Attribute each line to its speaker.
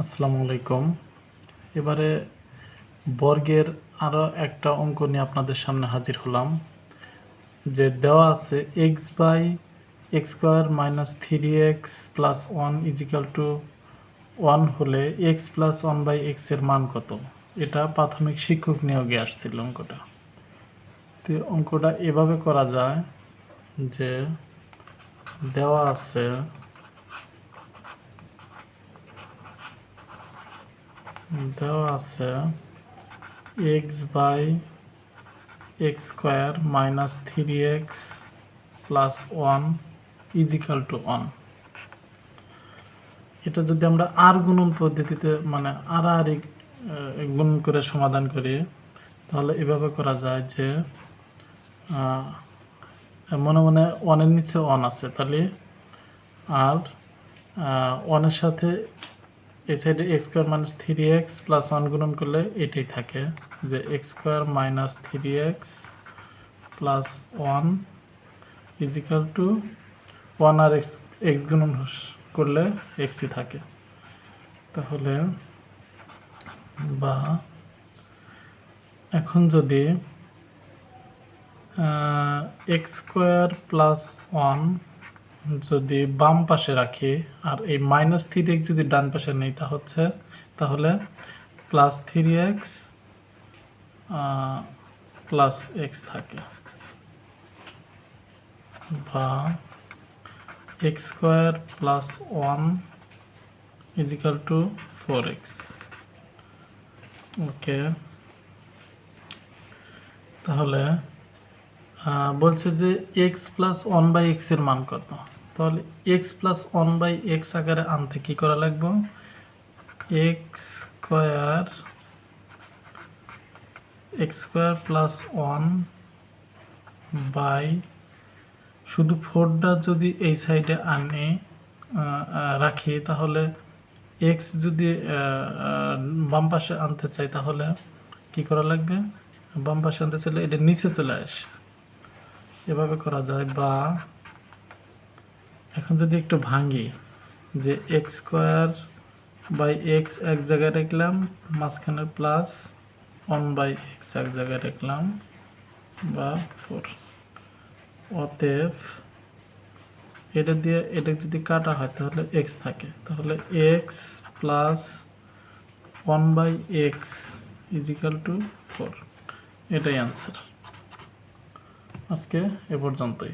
Speaker 1: আসসালামু আলাইকুম। এবারে বর্গের আরও একটা অঙ্ক নিয়ে আপনাদের সামনে হাজির হলাম, যে দেওয়া আছে x by x square minus three x plus one equal to one হলে এক্স প্লাস ওয়ান বাই এক্সের মান কত? এটা প্রাথমিক শিক্ষক নিয়োগে আসছিল অঙ্কটা। তো অঙ্কটা এভাবে করা যায় যে দেওয়া আছে দেওয়া আছে x by x square minus three x plus one equal to one এটা যদি আমরা আর গুণন পদ্ধতিতে মানে আর আর গুণ করে সমাধান করি, তাহলে এভাবে করা যায় যে মনে মনে ওয়ানের নিচে ওয়ান আছে, তাহলে আর ওয়ানের সাথে এই সাইডে x square minus three x plus one গুণন করলে এটাই থাকে যে x square minus three x plus one equal to one R x x গুণন করলে এক্সই থাকে। তাহলে বা এখন যদি এক্স স্কোয়ার প্লাস ওয়ান যদি বাম পাশে রাখি আর এই মাইনাস থ্রি এক্স যদি ডান পাশে নেই তা হচ্ছে, তাহলে plus three x plus x থাকে। বা x square plus one equal to four x okay তাহলে বলছে যে এক্স প্লাস ওয়ান বাই এক্সের মান কত? তাহলে x plus one by x আকারে আনতে কী করা লাগবে? X square x square plus one by শুধু ফোরটা যদি এই সাইডে আনে রাখি, তাহলে এক্স যদি বাম পাশে আনতে চাই, তাহলে কি করা লাগবে? বাম পাশে আনতে চাইলে এটা নিচে চলে আসে। এভাবে করা যায় বা এখন যদি একটু ভাঙি, যে এক্স স্কোয়ার বাই এক্স এক জায়গায় রাখলাম মাঝখানে প্লাস ওয়ান বাই এক্স এক জায়গায় রাখলাম, বা ফোর অতএব এটা দিয়ে এটা যদি কাটা হয়, তাহলে এক্স থাকে। তাহলে x plus one by x equal to four এটাই অ্যান্সার আজকে এ পর্যন্তই।